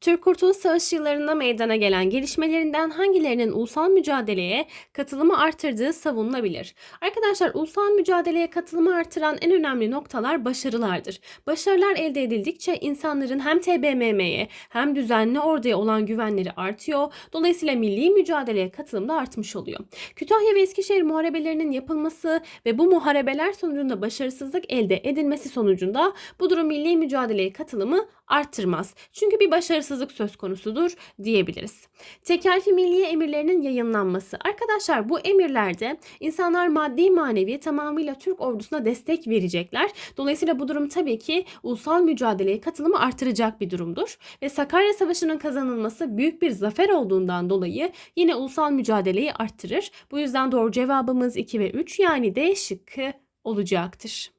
Türk Kurtuluş Savaşı yıllarında meydana gelen gelişmelerinden hangilerinin ulusal mücadeleye katılımı artırdığı savunulabilir? Arkadaşlar ulusal mücadeleye katılımı artıran en önemli noktalar başarılardır. Başarılar elde edildikçe insanların hem TBMM'ye hem düzenli orduya olan güvenleri artıyor. Dolayısıyla milli mücadeleye katılım da artmış oluyor. Kütahya ve Eskişehir muharebelerinin yapılması ve bu muharebeler sonucunda başarısızlık elde edilmesi sonucunda bu durum milli mücadeleye katılımı arttırmaz. Çünkü bir başarısızlık söz konusudur diyebiliriz. Tekelfi milliye emirlerinin yayınlanması. Arkadaşlar bu emirlerde insanlar maddi manevi tamamıyla Türk ordusuna destek verecekler. Dolayısıyla bu durum tabii ki ulusal mücadeleye katılımı artıracak bir durumdur. Ve Sakarya Savaşı'nın kazanılması büyük bir zafer olduğundan dolayı yine ulusal mücadeleyi arttırır. Bu yüzden doğru cevabımız 2 ve 3 yani D şıkkı olacaktır.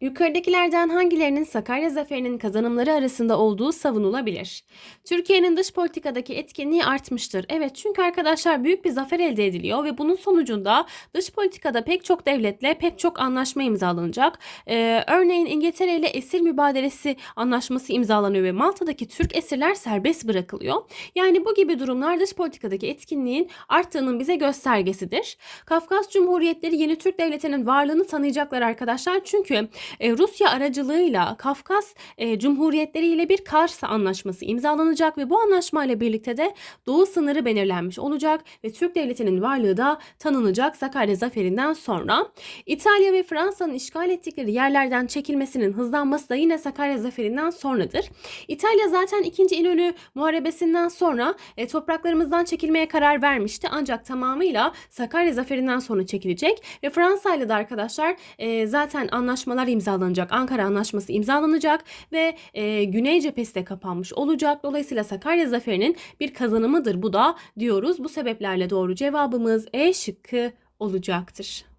Yukarıdakilerden hangilerinin Sakarya Zaferi'nin kazanımları arasında olduğu savunulabilir? Türkiye'nin dış politikadaki etkinliği artmıştır. Evet çünkü arkadaşlar büyük bir zafer elde ediliyor ve bunun sonucunda dış politikada pek çok devletle pek çok anlaşma imzalanacak. Ee, örneğin İngiltere ile esir mübadelesi anlaşması imzalanıyor ve Malta'daki Türk esirler serbest bırakılıyor. Yani bu gibi durumlar dış politikadaki etkinliğin arttığının bize göstergesidir. Kafkas Cumhuriyetleri yeni Türk Devleti'nin varlığını tanıyacaklar arkadaşlar. Çünkü e, Rusya aracılığıyla Kafkas e, Cumhuriyetleri ile bir Kars Anlaşması imzalanacak ve bu anlaşmayla birlikte de doğu sınırı belirlenmiş olacak ve Türk Devleti'nin varlığı da tanınacak Sakarya Zaferi'nden sonra. İtalya ve Fransa'nın işgal ettikleri yerlerden çekilmesinin hızlanması da yine Sakarya Zaferi'nden sonradır. İtalya zaten 2. İnönü Muharebesi'nden sonra e, topraklarımızdan çekilmeye karar vermişti ancak tamamıyla Sakarya Zaferi'nden sonra çekilecek ve Fransa ile de arkadaşlar e, zaten anlaşmalar imzalanacak. Ankara Anlaşması imzalanacak ve e, Güney cephesi de kapanmış olacak. Dolayısıyla Sakarya Zaferi'nin bir kazanımıdır bu da diyoruz. Bu sebeplerle doğru cevabımız E şıkkı olacaktır.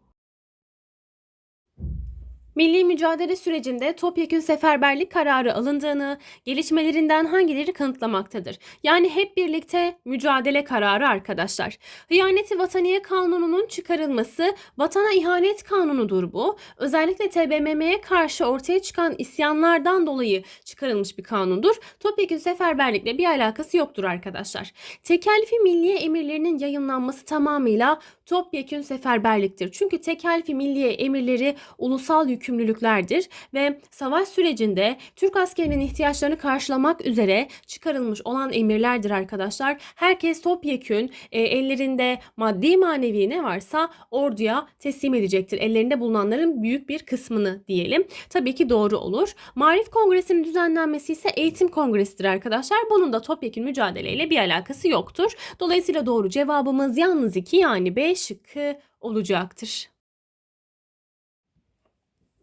Milli mücadele sürecinde topyekün seferberlik kararı alındığını, gelişmelerinden hangileri kanıtlamaktadır? Yani hep birlikte mücadele kararı arkadaşlar. Hıyaneti Vataniye Kanunu'nun çıkarılması vatana ihanet kanunudur bu. Özellikle TBMM'ye karşı ortaya çıkan isyanlardan dolayı çıkarılmış bir kanundur. Topyekün seferberlikle bir alakası yoktur arkadaşlar. Tekelfi milliye emirlerinin yayınlanması tamamıyla topyekün seferberliktir. Çünkü tekelfi milliye emirleri ulusal yükümlülüklerdir ve savaş sürecinde Türk askerinin ihtiyaçlarını karşılamak üzere çıkarılmış olan emirlerdir arkadaşlar. Herkes topyekün e, ellerinde maddi manevi ne varsa orduya teslim edecektir. Ellerinde bulunanların büyük bir kısmını diyelim. Tabii ki doğru olur. Marif Kongresi'nin düzenlenmesi ise eğitim kongresidir arkadaşlar. Bunun da topyekün mücadeleyle bir alakası yoktur. Dolayısıyla doğru cevabımız yalnız 2 yani B şıkkı olacaktır.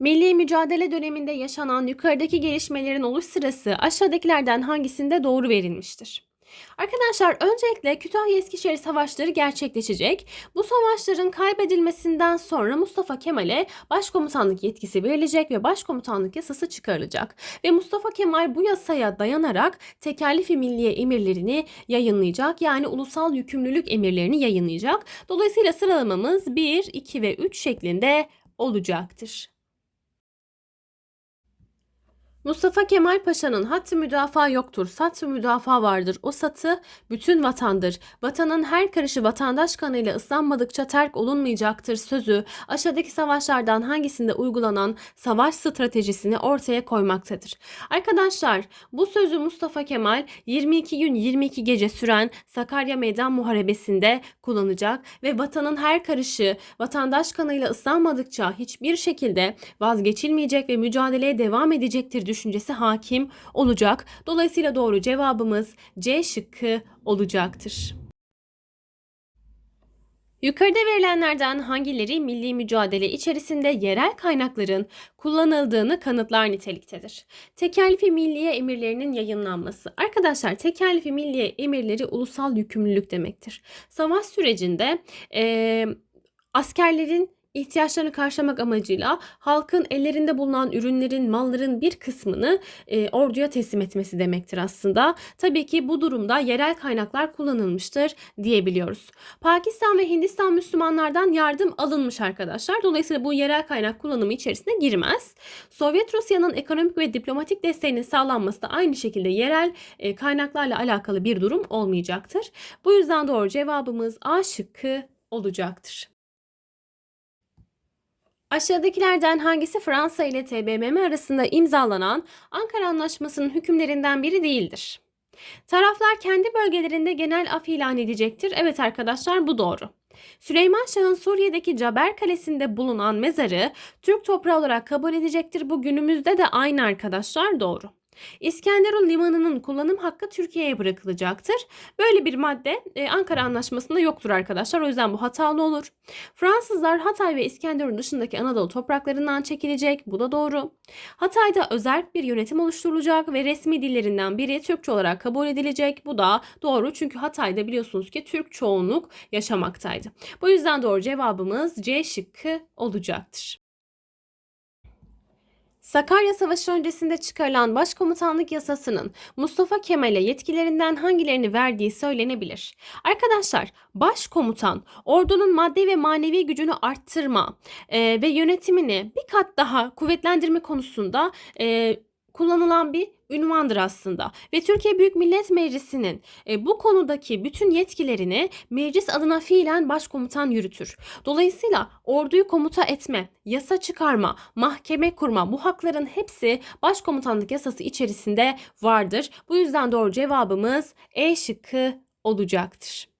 Milli mücadele döneminde yaşanan yukarıdaki gelişmelerin oluş sırası aşağıdakilerden hangisinde doğru verilmiştir? Arkadaşlar öncelikle Kütahya Eskişehir savaşları gerçekleşecek. Bu savaşların kaybedilmesinden sonra Mustafa Kemal'e başkomutanlık yetkisi verilecek ve başkomutanlık yasası çıkarılacak. Ve Mustafa Kemal bu yasaya dayanarak tekerlifi milliye emirlerini yayınlayacak. Yani ulusal yükümlülük emirlerini yayınlayacak. Dolayısıyla sıralamamız 1, 2 ve 3 şeklinde olacaktır. Mustafa Kemal Paşa'nın hattı müdafaa yoktur, satı müdafaa vardır. O satı bütün vatandır. Vatanın her karışı vatandaş kanıyla ıslanmadıkça terk olunmayacaktır sözü aşağıdaki savaşlardan hangisinde uygulanan savaş stratejisini ortaya koymaktadır. Arkadaşlar bu sözü Mustafa Kemal 22 gün 22 gece süren Sakarya Meydan Muharebesi'nde kullanacak ve vatanın her karışı vatandaş kanıyla ıslanmadıkça hiçbir şekilde vazgeçilmeyecek ve mücadeleye devam edecektir düşüncesi hakim olacak. Dolayısıyla doğru cevabımız C şıkkı olacaktır. Yukarıda verilenlerden hangileri milli mücadele içerisinde yerel kaynakların kullanıldığını kanıtlar niteliktedir? Tekellifi milliye emirlerinin yayınlanması. Arkadaşlar tekellifi milliye emirleri ulusal yükümlülük demektir. Savaş sürecinde e, askerlerin ihtiyaçlarını karşılamak amacıyla halkın ellerinde bulunan ürünlerin, malların bir kısmını e, orduya teslim etmesi demektir aslında. Tabii ki bu durumda yerel kaynaklar kullanılmıştır diyebiliyoruz. Pakistan ve Hindistan Müslümanlardan yardım alınmış arkadaşlar. Dolayısıyla bu yerel kaynak kullanımı içerisine girmez. Sovyet Rusya'nın ekonomik ve diplomatik desteğinin sağlanması da aynı şekilde yerel e, kaynaklarla alakalı bir durum olmayacaktır. Bu yüzden doğru cevabımız A şıkkı olacaktır. Aşağıdakilerden hangisi Fransa ile TBMM arasında imzalanan Ankara Anlaşması'nın hükümlerinden biri değildir? Taraflar kendi bölgelerinde genel af ilan edecektir. Evet arkadaşlar bu doğru. Süleyman Şah'ın Suriye'deki Caber Kalesi'nde bulunan mezarı Türk toprağı olarak kabul edecektir. Bu günümüzde de aynı arkadaşlar doğru. İskenderun Limanı'nın kullanım hakkı Türkiye'ye bırakılacaktır. Böyle bir madde e, Ankara Anlaşması'nda yoktur arkadaşlar. O yüzden bu hatalı olur. Fransızlar Hatay ve İskenderun dışındaki Anadolu topraklarından çekilecek. Bu da doğru. Hatay'da özel bir yönetim oluşturulacak ve resmi dillerinden biri Türkçe olarak kabul edilecek. Bu da doğru çünkü Hatay'da biliyorsunuz ki Türk çoğunluk yaşamaktaydı. Bu yüzden doğru cevabımız C şıkkı olacaktır. Sakarya Savaşı öncesinde çıkarılan Başkomutanlık Yasası'nın Mustafa Kemal'e yetkilerinden hangilerini verdiği söylenebilir. Arkadaşlar, başkomutan ordunun maddi ve manevi gücünü arttırma e, ve yönetimini bir kat daha kuvvetlendirme konusunda e, kullanılan bir ünvandır aslında. Ve Türkiye Büyük Millet Meclisi'nin e, bu konudaki bütün yetkilerini meclis adına fiilen başkomutan yürütür. Dolayısıyla orduyu komuta etme, yasa çıkarma, mahkeme kurma bu hakların hepsi başkomutanlık yasası içerisinde vardır. Bu yüzden doğru cevabımız E şıkkı olacaktır.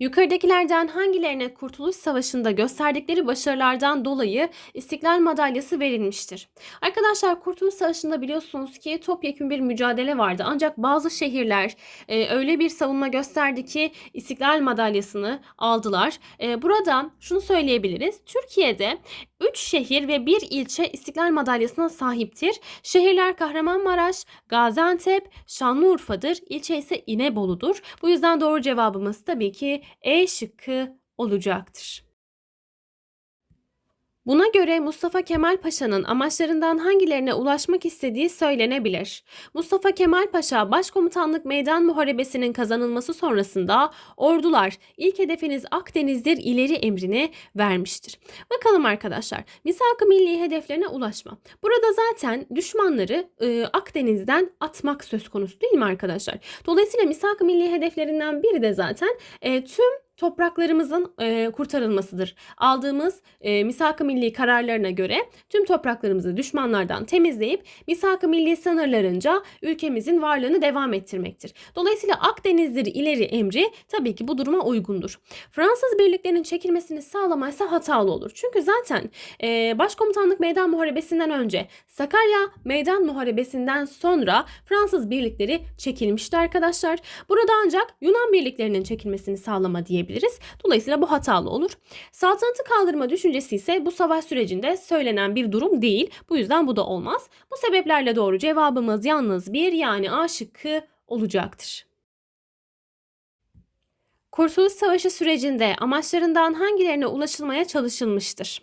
Yukarıdakilerden hangilerine Kurtuluş Savaşı'nda gösterdikleri başarılardan dolayı İstiklal Madalyası verilmiştir? Arkadaşlar Kurtuluş Savaşı'nda biliyorsunuz ki topyekun bir mücadele vardı. Ancak bazı şehirler e, öyle bir savunma gösterdi ki İstiklal Madalyası'nı aldılar. E, burada şunu söyleyebiliriz. Türkiye'de 3 şehir ve 1 ilçe İstiklal Madalyası'na sahiptir. Şehirler Kahramanmaraş, Gaziantep, Şanlıurfa'dır. İlçe ise İnebolu'dur. Bu yüzden doğru cevabımız tabii ki E şıkkı olacaktır. Buna göre Mustafa Kemal Paşa'nın amaçlarından hangilerine ulaşmak istediği söylenebilir. Mustafa Kemal Paşa Başkomutanlık Meydan Muharebesi'nin kazanılması sonrasında ordular ilk hedefiniz Akdeniz'dir ileri emrini vermiştir. Bakalım arkadaşlar misak-ı milli hedeflerine ulaşma. Burada zaten düşmanları e, Akdeniz'den atmak söz konusu değil mi arkadaşlar? Dolayısıyla misak-ı milli hedeflerinden biri de zaten e, tüm topraklarımızın e, kurtarılmasıdır. Aldığımız e, misak-ı milli kararlarına göre tüm topraklarımızı düşmanlardan temizleyip misak-ı milli sınırlarınca ülkemizin varlığını devam ettirmektir. Dolayısıyla Akdeniz'dir ileri emri tabii ki bu duruma uygundur. Fransız birliklerinin çekilmesini sağlamaysa hatalı olur. Çünkü zaten e, Başkomutanlık Meydan Muharebesi'nden önce Sakarya Meydan Muharebesi'nden sonra Fransız birlikleri çekilmişti arkadaşlar. Burada ancak Yunan birliklerinin çekilmesini sağlama diye diyebiliriz. Dolayısıyla bu hatalı olur. Saltanatı kaldırma düşüncesi ise bu savaş sürecinde söylenen bir durum değil. Bu yüzden bu da olmaz. Bu sebeplerle doğru cevabımız yalnız bir yani A şıkkı olacaktır. Kurtuluş Savaşı sürecinde amaçlarından hangilerine ulaşılmaya çalışılmıştır?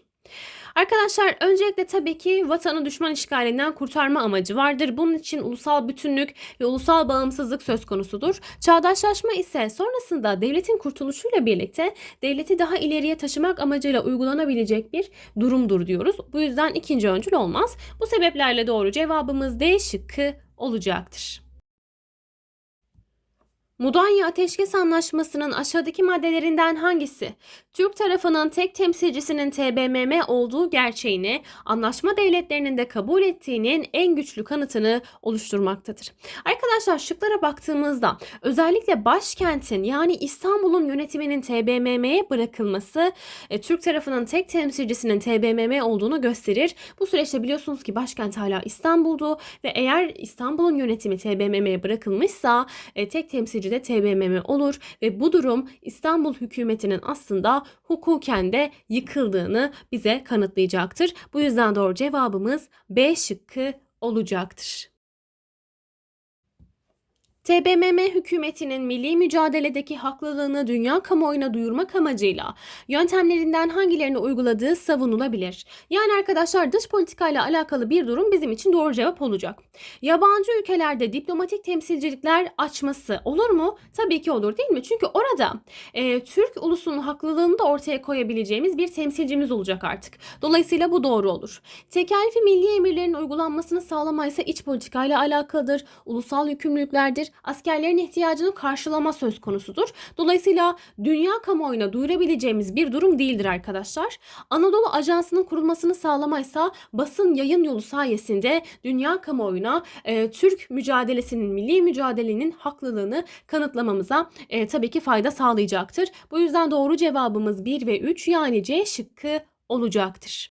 Arkadaşlar öncelikle tabii ki vatanı düşman işgalinden kurtarma amacı vardır. Bunun için ulusal bütünlük ve ulusal bağımsızlık söz konusudur. Çağdaşlaşma ise sonrasında devletin kurtuluşuyla birlikte devleti daha ileriye taşımak amacıyla uygulanabilecek bir durumdur diyoruz. Bu yüzden ikinci öncül olmaz. Bu sebeplerle doğru cevabımız D şıkkı olacaktır. Mudanya Ateşkes Anlaşması'nın aşağıdaki maddelerinden hangisi Türk tarafının tek temsilcisinin TBMM olduğu gerçeğini anlaşma devletlerinin de kabul ettiğinin en güçlü kanıtını oluşturmaktadır. Arkadaşlar şıklara baktığımızda özellikle başkentin yani İstanbul'un yönetiminin TBMM'ye bırakılması e, Türk tarafının tek temsilcisinin TBMM olduğunu gösterir. Bu süreçte biliyorsunuz ki başkent hala İstanbul'du ve eğer İstanbul'un yönetimi TBMM'ye bırakılmışsa e, tek temsilci de TBMM olur ve bu durum İstanbul hükümetinin aslında hukuken de yıkıldığını bize kanıtlayacaktır. Bu yüzden doğru cevabımız B şıkkı olacaktır. TBMM hükümetinin milli mücadeledeki haklılığını dünya kamuoyuna duyurmak amacıyla yöntemlerinden hangilerini uyguladığı savunulabilir. Yani arkadaşlar dış politikayla alakalı bir durum bizim için doğru cevap olacak. Yabancı ülkelerde diplomatik temsilcilikler açması olur mu? Tabii ki olur değil mi? Çünkü orada e, Türk ulusunun haklılığını da ortaya koyabileceğimiz bir temsilcimiz olacak artık. Dolayısıyla bu doğru olur. Tekelfi milli emirlerin uygulanmasını sağlamaysa iç politikayla alakalıdır, ulusal yükümlülüklerdir, askerlerin ihtiyacını karşılama söz konusudur. Dolayısıyla dünya kamuoyuna duyurabileceğimiz bir durum değildir arkadaşlar. Anadolu Ajansı'nın kurulmasını sağlamaysa basın yayın yolu sayesinde dünya kamuoyuna e, Türk mücadelesinin, milli mücadelenin haklılığını kanıtlamamıza e, tabii ki fayda sağlayacaktır. Bu yüzden doğru cevabımız 1 ve 3 yani C şıkkı olacaktır.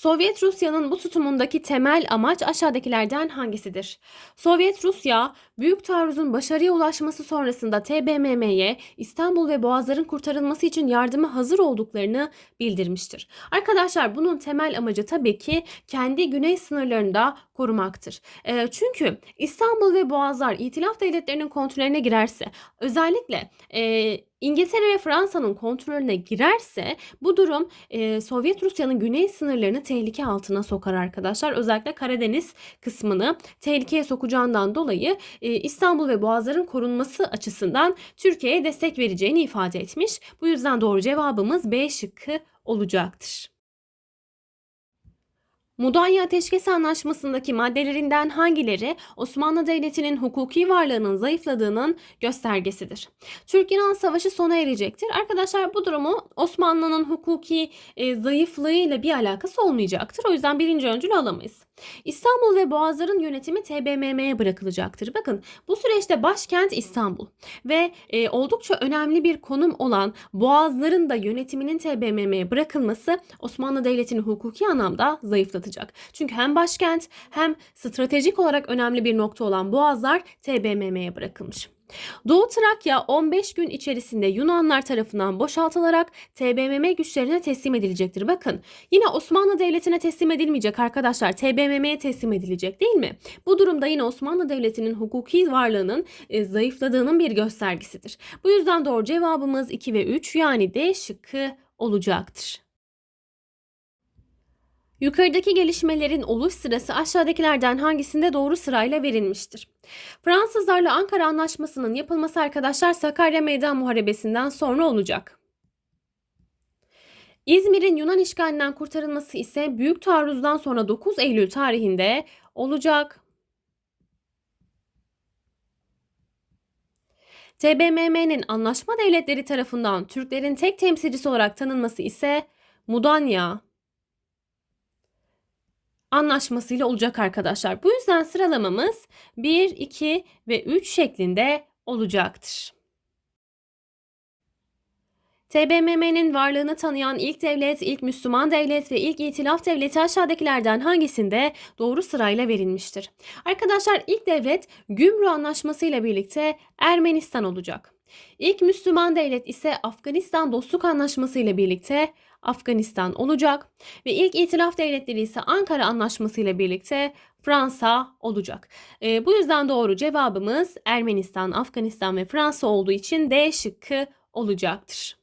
Sovyet Rusya'nın bu tutumundaki temel amaç aşağıdakilerden hangisidir? Sovyet Rusya, Büyük Taarruz'un başarıya ulaşması sonrasında TBMM'ye İstanbul ve Boğazların kurtarılması için yardıma hazır olduklarını bildirmiştir. Arkadaşlar bunun temel amacı tabii ki kendi güney sınırlarında korumaktır. E, çünkü İstanbul ve Boğazlar İtilaf devletlerinin kontrolüne girerse özellikle e, İngiltere ve Fransa'nın kontrolüne girerse bu durum e, Sovyet Rusya'nın güney sınırlarını tehlike altına sokar arkadaşlar. Özellikle Karadeniz kısmını tehlikeye sokacağından dolayı e, İstanbul ve Boğazların korunması açısından Türkiye'ye destek vereceğini ifade etmiş. Bu yüzden doğru cevabımız B şıkkı olacaktır. Mudanya Ateşkes Anlaşması'ndaki maddelerinden hangileri Osmanlı Devleti'nin hukuki varlığının zayıfladığının göstergesidir? Türk-İran Savaşı sona erecektir. Arkadaşlar bu durumu Osmanlı'nın hukuki e, zayıflığıyla bir alakası olmayacaktır. O yüzden birinci öncül alamayız. İstanbul ve Boğazların yönetimi TBMM'ye bırakılacaktır. Bakın bu süreçte başkent İstanbul ve e, oldukça önemli bir konum olan Boğazların da yönetiminin TBMM'ye bırakılması Osmanlı Devleti'ni hukuki anlamda zayıflatacak. Çünkü hem başkent hem stratejik olarak önemli bir nokta olan Boğazlar TBMM'ye bırakılmış. Doğu Trakya 15 gün içerisinde Yunanlar tarafından boşaltılarak TBMM güçlerine teslim edilecektir. Bakın yine Osmanlı Devleti'ne teslim edilmeyecek arkadaşlar. TBMM'ye teslim edilecek değil mi? Bu durumda yine Osmanlı Devleti'nin hukuki varlığının e, zayıfladığının bir göstergesidir. Bu yüzden doğru cevabımız 2 ve 3 yani D şıkkı olacaktır. Yukarıdaki gelişmelerin oluş sırası aşağıdakilerden hangisinde doğru sırayla verilmiştir? Fransızlarla Ankara Anlaşması'nın yapılması arkadaşlar Sakarya Meydan Muharebesi'nden sonra olacak. İzmir'in Yunan işgalinden kurtarılması ise Büyük Taarruz'dan sonra 9 Eylül tarihinde olacak. TBMM'nin anlaşma devletleri tarafından Türklerin tek temsilcisi olarak tanınması ise Mudanya anlaşmasıyla olacak arkadaşlar. Bu yüzden sıralamamız 1, 2 ve 3 şeklinde olacaktır. TBMM'nin varlığını tanıyan ilk devlet, ilk Müslüman devlet ve ilk itilaf devleti aşağıdakilerden hangisinde doğru sırayla verilmiştir? Arkadaşlar ilk devlet Gümrü Anlaşması ile birlikte Ermenistan olacak. İlk Müslüman devlet ise Afganistan Dostluk Anlaşması ile birlikte Afganistan olacak ve ilk itilaf devletleri ise Ankara Anlaşması ile birlikte Fransa olacak. E, bu yüzden doğru cevabımız Ermenistan, Afganistan ve Fransa olduğu için D şıkkı olacaktır.